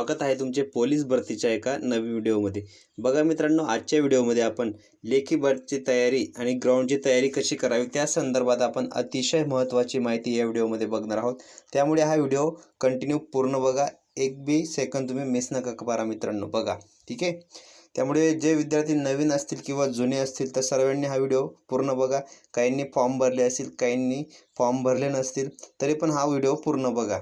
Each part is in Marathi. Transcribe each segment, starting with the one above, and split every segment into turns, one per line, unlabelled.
स्वागत आहे तुमचे पोलीस भरतीच्या एका नवी व्हिडिओमध्ये. बघा मित्रांनो आजच्या व्हिडिओमध्ये आपण लेखी भरतीची तयारी आणि ग्राउंडची तयारी कशी करावी त्या संदर्भात आपण अतिशय महत्त्वाची माहिती या व्हिडिओमध्ये बघणार आहोत. त्यामुळे हा व्हिडिओ कंटिन्यू पूर्ण बघा. एक बी सेकंद तुम्ही मिस नका करा मित्रांनो बघा. ठीक आहे? त्यामुळे जे विद्यार्थी नवीन असतील किंवा जुने असतील तर सर्वांनी हा व्हिडिओ पूर्ण बघा. काहींनी फॉर्म भरले असतील काहींनी फॉर्म भरले नसतील तरी पण हा व्हिडिओ पूर्ण बघा.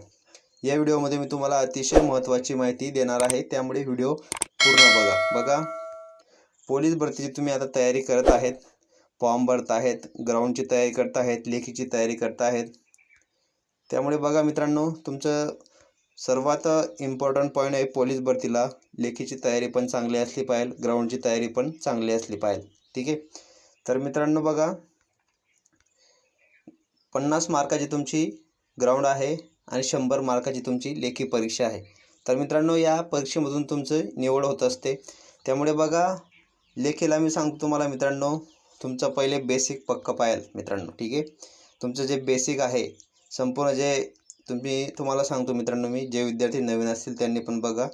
या व्हिडिओमध्ये मी तुम्हाला अतिशय महत्त्वाची माहिती देणार आहे. त्यामुळे व्हिडिओ पूर्ण बघा. बघा. पोलीस भरतीची तुम्ही आता तयारी करत आहेत. फॉर्म भरत आहेत. ग्राउंडची तयारी करत आहेत. लेखीची तयारी करत आहेत. त्यामुळे बघा मित्रांनो तुमचं सर्वात इम्पॉर्टंट पॉईंट आहे पोलीस भरतीला. लेखीची तयारी पण चांगली असली पाहिजे. ग्राउंडची तयारी पण चांगली असली पाहिजे. ठीक आहे? तर मित्रांनो बघा. पन्नास मार्काची तुमची ग्राउंड आहे. आणि शंभर मार्काची तुमची लेखी परीक्षा आहे. तर मित्रांनो या परीक्षेमधून तुमचं निवड होत असते. त्यामुळे बघा लेखीला मी सांगतो तुम्हाला मित्रांनो तुमचं पहिले बेसिक पक्क पाहिजे मित्रांनो ठीक आहे? तुमचं जे बेसिक आहे संपूर्ण जे तुम्ही तुम्हाला सांगतो मित्रांनो मी जे विद्यार्थी नवीन असतील त्यांनी पण बघा.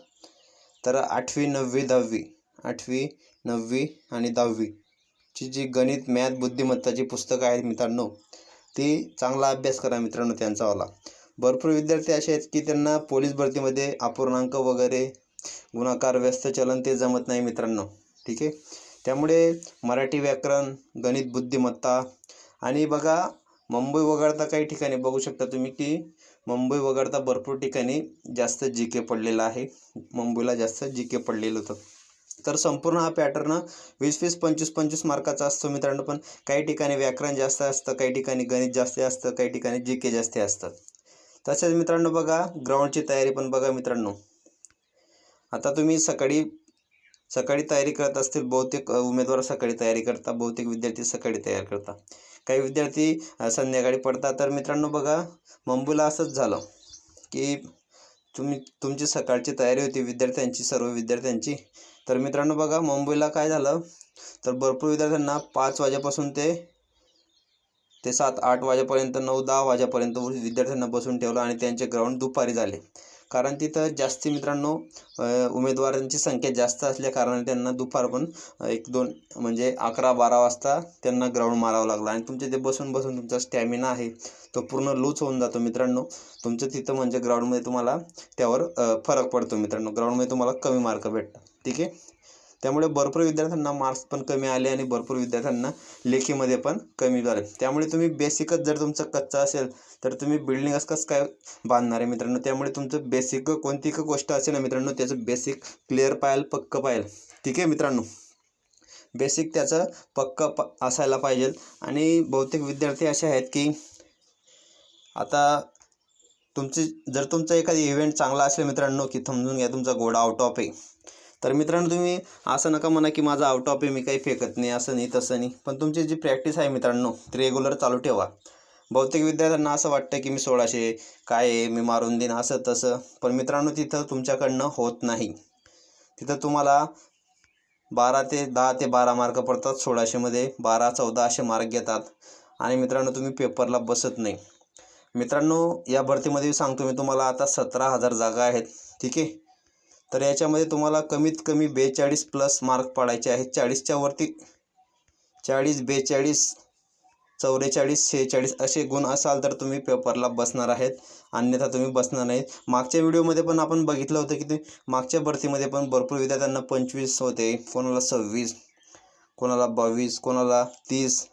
तर आठवी नववी दहावी आठवी नववी आणि दहावीची जी गणित मॅथ बुद्धिमत्ताची पुस्तकं आहेत मित्रांनो ती चांगला अभ्यास करा मित्रांनो त्यांचावाला भरपूर विद्यार्थी असे आहेत की त्यांना पोलीस भरतीमध्ये अपूर्णांक वगैरे गुणाकार व्यस्त चलन ते जमत नाही मित्रांनो. ठीक आहे? त्यामुळे मराठी व्याकरण गणित बुद्धिमत्ता आणि बघा मुंबई वगळता काही ठिकाणी बघू शकता तुम्ही की मुंबई वगळता भरपूर ठिकाणी जास्त जी के पडलेलं आहे. मुंबईला जास्त जी के पडलेलं होतं. तर संपूर्ण हा पॅटर्न वीस वीस पंचवीस पंचवीस मार्काचा असतो मित्रांनो. पण काही ठिकाणी व्याकरण जास्त असतं काही ठिकाणी गणित जास्त असतं काही ठिकाणी जी के जास्त असतात तसेच मित्रांनो बघा ग्राउंडची तयारी पण बघा मित्रांनो. आता तुम्ही सकाळी सकाळी तयारी करत असतील बहुतेक उमेदवार सकाळी तयारी करता बहुतेक विद्यार्थी सकाळी तयार करता. काही विद्यार्थी संध्याकाळी पडतात. तर मित्रांनो बघा मुंबईला असंच झालं की तुम्ही तुमची सकाळची तयारी होती विद्यार्थ्यांची सर्व विद्यार्थ्यांची. तर मित्रांनो बघा मुंबईला काय झालं? तर भरपूर विद्यार्थ्यांना पाच वाजेपासून ते ते सात आठ वाजेपर्यंत नऊ दहा वाजेपर्यंत विद्यार्थ्यांना बसून ठेवलं आणि त्यांचे ग्राउंड दुपारी झाले. कारण तिथं जास्ती मित्रांनो उमेदवारांची संख्या जास्त असल्याकारणाने त्यांना दुपार पण एक दोन म्हणजे अकरा बारा वाजता त्यांना ग्राउंड मारावं लागलं. आणि तुमचे ते बसून बसून तुमचा स्टॅमिना आहे तो पूर्ण लूज होऊन जातो मित्रांनो. तुमचं तिथं म्हणजे ग्राउंडमध्ये तुम्हाला त्यावर फरक पडतो मित्रांनो. ग्राउंडमध्ये तुम्हाला कमी मार्क भेटतात. ठीक आहे? त्यामुळे भरपूर विद्यार्थ्यांना मार्क्स पण कमी आले आणि भरपूर विद्यार्थ्यांना लेखीमध्ये पण कमी झाले. त्यामुळे तुम्ही बेसिकच जर तुमचं कच्चा असेल तर तुम्ही बिल्डिंग कसं काय बांधणार आहे मित्रांनो? त्यामुळे तुमचं बेसिक कोणती का गोष्ट असेल ना मित्रांनो त्याचं बेसिक क्लिअर पाहिजे पक्क पाहिजे ठीक आहे मित्रांनो? बेसिक त्याचं पक्क प असायला पाहिजे. आणि बहुतेक विद्यार्थी असे आहेत की आता तुमची जर तुमचा एखादी इव्हेंट चांगला असेल मित्रांनो की समजून घ्या तुमचा घोडा आउट ऑफ आहे. तर मित्रांनो तुम्ही असं नका म्हणा की माझा आउट ऑफ आहे मी काही फेकत नाही असं नाही तसं नाही. पण तुमची जी प्रॅक्टिस आहे मित्रांनो ती रेग्युलर चालू ठेवा. बहुतेक विद्यार्थ्यांना असं वाटतं की मी सोळाशे काय आहे मी मारून देईन असं तसं. पण मित्रांनो तिथं तुमच्याकडनं होत नाही. तिथं तुम्हाला बारा ते दहा ते बारा मार्क पडतात सोळाशेमध्ये. बारा चौदा असे मार्क घेतात. आणि मित्रांनो तुम्ही पेपरला बसत नाही. मित्रांनो या भरतीमध्ये सांगतो मी तुम्हाला आता सतरा हजार जागा आहेत. ठीक आहे? तर याच्यामध्ये तुम्हाला कमीत कमी बेचाळीस प्लस मार्क पाडायचे आहेत. चाळीसच्या वरती चाळीस बेचाळीस चौवेचाळीस शेहेचाळीस असे गुण असाल तर तुम्ही पेपरला बसणार आहेत. अन्यथा तुम्ही बसणार नाहीत. मागच्या व्हिडिओमध्ये पण आपण बघितलं होतं की ते मागच्या भरतीमध्ये पण भरपूर विद्यार्थ्यांना पंचवीस होते. कोणाला सव्वीस कोणाला बावीस कोणाला तीस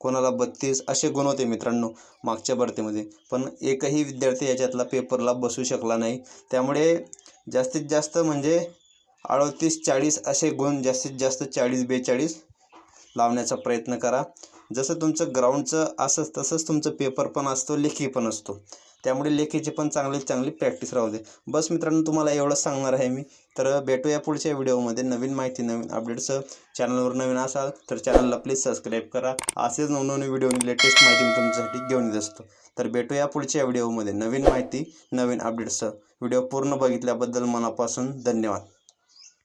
कोणाला बत्तीस असे गुण होते मित्रांनो मागच्या भरतीमध्ये. पण एकही विद्यार्थी याच्यातला पेपरला बसू शकला नाही. त्यामुळे जास्तीत जास्त म्हणजे अडतीस चाळीस असे गुण जास्तीत जास्त चाळीस बेचाळीस लावण्याचा प्रयत्न करा. जसं तुमचं ग्राउंडचं असंच तसंच तुमचं पेपर पण असतो लेखी पण असतो. त्यामुळे लेखीची पण चांगली चांगली प्रॅक्टिस राहू दे. बस मित्रांनो तुम्हाला एवढंच सांगणार आहे मी. तर भेटूया पुढच्या व्हिडिओमध्ये. नवीन माहिती नवीन अपडेट्स चॅनलवर नवीन असाल तर चॅनलला प्लीज सबस्क्राईब करा. असेच नवनवीन व्हिडिओनी लेटेस्ट माहिती मी तुमच्यासाठी घेऊन येत असतो. तर भेटूया पुढच्या व्हिडिओमध्ये. नवीन माहिती नवीन अपडेट्स व्हिडिओ पूर्ण बघितल्याबद्दल मनापासून धन्यवाद.